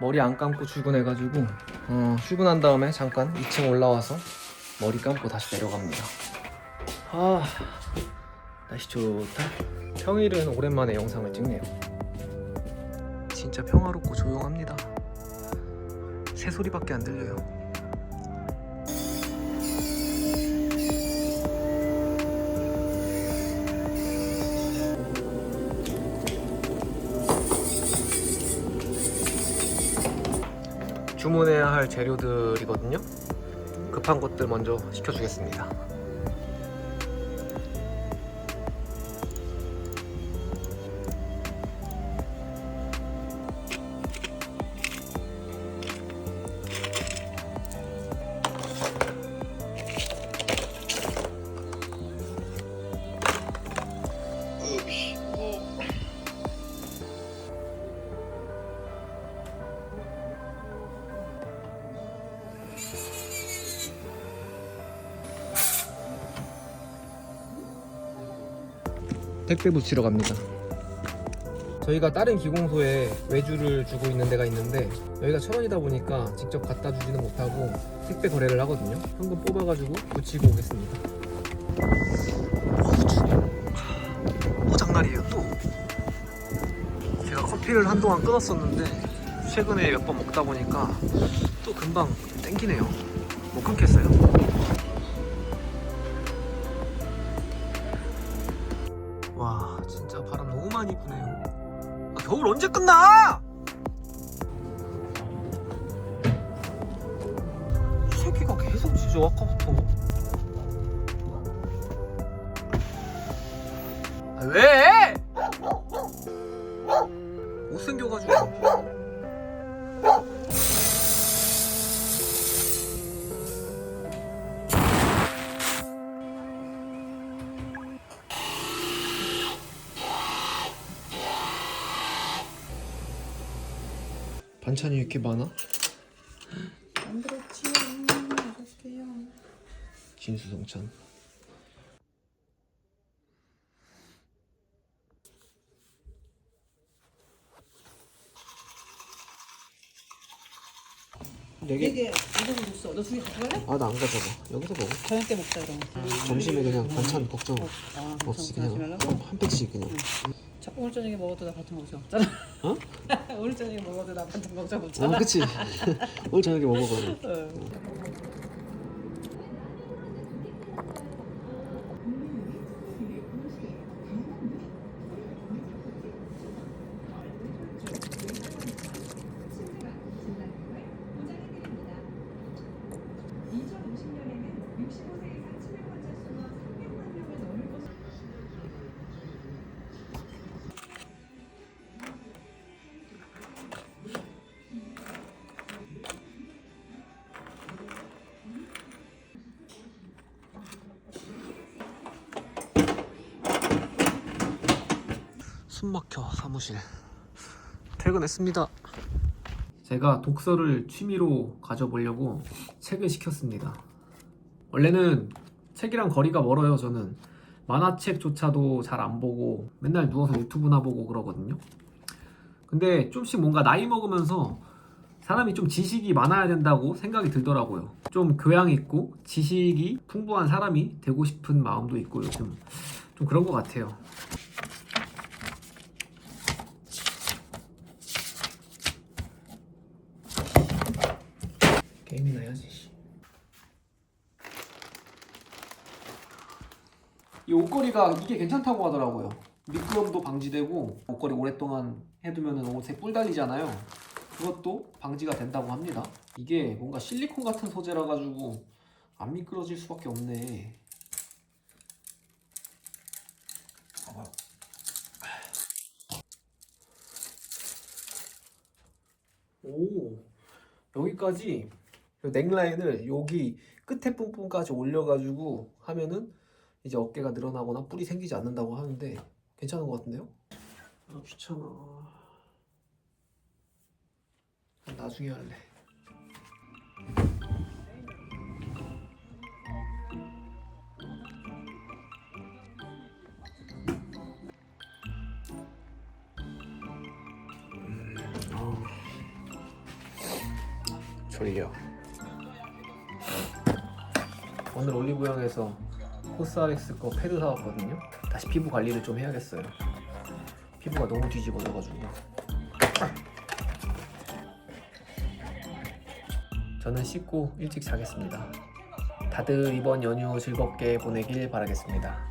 머리 안 감고 출근해가지고 어, 출근한 다음에 잠깐 2층 올라와서 머리 감고 다시 내려갑니다. 아 날씨 좋다. 평일은 오랜만에 영상을 찍네요. 진짜 평화롭고 조용합니다. 새 소리밖에 안 들려요. 주문해야 할 재료들이거든요. 급한 것들 먼저 시켜주겠습니다. 택배 붙이러 갑니다. 저희가 다른 기공소에 외주를 주고 있는 데가 있는데 여기가 천 원이다 보니까 직접 갖다 주지는 못하고 택배 거래를 하거든요. 현금 뽑아가지고 붙이고 오겠습니다. 또 장날이에요 또. 제가 커피를 한동안 끊었었는데 최근에 몇 번 먹다 보니까 또 금방 땡기네요. 못 끊겠어요. 진짜 바람 너무 많이 부네요. 아, 겨울 언제 끝나? 이 새끼가 계속 짖어 아까부터. 아, 왜? 못생겨가지고 반찬이 왜 이렇게 많아? 만들었지요. 맛있게요. 진수성찬 네개 이게 이거 못 써. 너두 개 가져갈래? 아 나 안 가져가 여기서 먹어 저녁 때 먹자 그럼. 점심에 그냥 반찬 걱정 아, 없이 그냥 그냥 말라고? 한 팩씩 그냥 자, 오늘 저녁에 먹어도 나 반찬 걱정 없잖아. 어? 오늘 저녁에 먹어도 나 반찬 걱정 아 없잖아. 그치 오늘 저녁에 먹어봐 어. 숨 막혀 사무실. 퇴근했습니다. 제가 독서를 취미로 가져보려고 책을 시켰습니다. 원래는 책이랑 거리가 멀어요 저는. 만화책조차도 잘 안 보고 맨날 누워서 유튜브나 보고 그러거든요. 근데 좀씩 뭔가 나이 먹으면서 사람이 좀 지식이 많아야 된다고 생각이 들더라고요. 좀 교양 있고 지식이 풍부한 사람이 되고 싶은 마음도 있고 요즘 좀 그런 것 같아요 게임이나 해야지. 씨. 이 옷걸이가 이게 괜찮다고 하더라고요. 미끄럼도 방지되고 옷걸이 오랫동안 해두면 옷에 뿔 달리잖아요. 그것도 방지가 된다고 합니다. 이게 뭔가 실리콘 같은 소재라 가지고 안 미끄러질 수밖에 없네. 오 여기까지 요 넥라인을 여기 끝에 뿜뿜까지 올려가지고 하면은 이제 어깨가 늘어나거나 뿔이 생기지 않는다고 하는데 괜찮은 것 같은데요? 아 귀찮아 나중에 할래 음. 졸려. 오늘 올리브영에서 코스알엑스 거 패드 사왔거든요. 다시 피부 관리를 좀 해야겠어요. 피부가 너무 뒤집어져가지고. 저는 씻고 일찍 자겠습니다. 다들 이번 연휴 즐겁게 보내길 바라겠습니다.